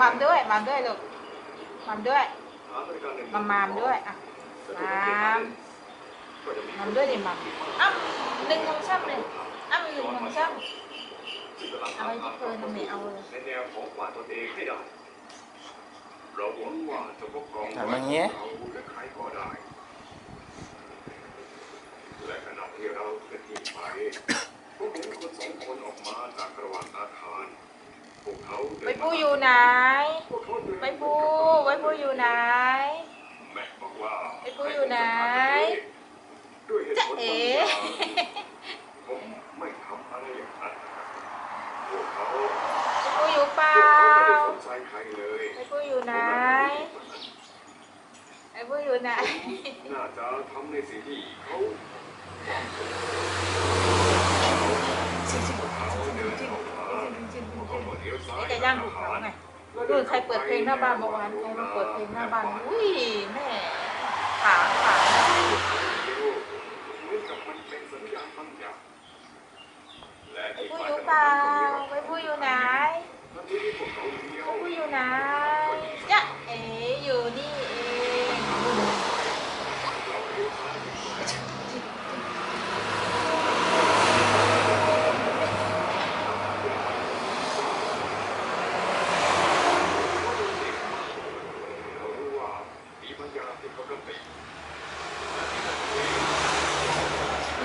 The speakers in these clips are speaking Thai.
มามด้วยมามด้วยลูกมามด้วยมามามด้วยอ่ะมามมามด้วยดิมามอ้ำหนึ่งของซ้ำเลยอ้ำหนึ่งของซ้ำเอาไว้ที่เพิร์นไม่เอาเลย ในแนวของฝ่ายตนเองให้ได้ เราหวังว่าจะปกครอง ถามอย่างเงี้ย ไว้ปูอยู่ไหนพวกเขาเดินไว้ปูไว้ปูอยู่ไหน แม็กบอกว่าไว้ปูอยู่ไหน ด้วยเหตุจ๊ะผลเอ๋บางอย่างผมไม่ทำอะไรอย่างนั้นพวกเขาไว้ปูอยู่เปล่าพวกเขาไม่ได้สนใจใครเลยไว้ปูอยู่ไหนไว้ปูอยู่ไหน น่าจะทำในสิ่งที่เขา รเปิดเพลงหน้าบ้านเมื่อวานใครมาเปิดเพลงหน้าบ้าน อุ้ยแม่ขาขา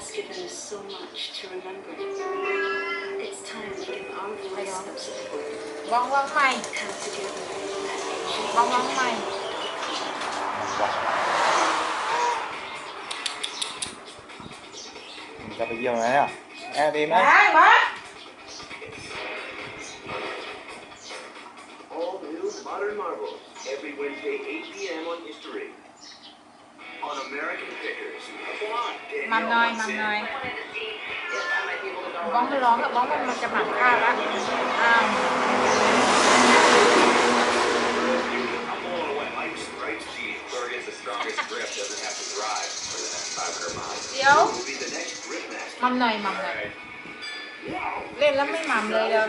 has given us so much to remember. It's time to give our voice of support. Wong Wong Mai. Come together. Mai. Mình gặp bây giờ này à? À All new modern marvels every Wednesday 8 p.m. on History on American Pickers. มันหน่อยมันหน่อยบ้องมันร้องกับบ้องมันมันจะหมักข้าวแล้อ้าวเดี๋ยวมันหน่อยมันหน่อยเล่นแล้วไม่มันเลยเดี๋ยว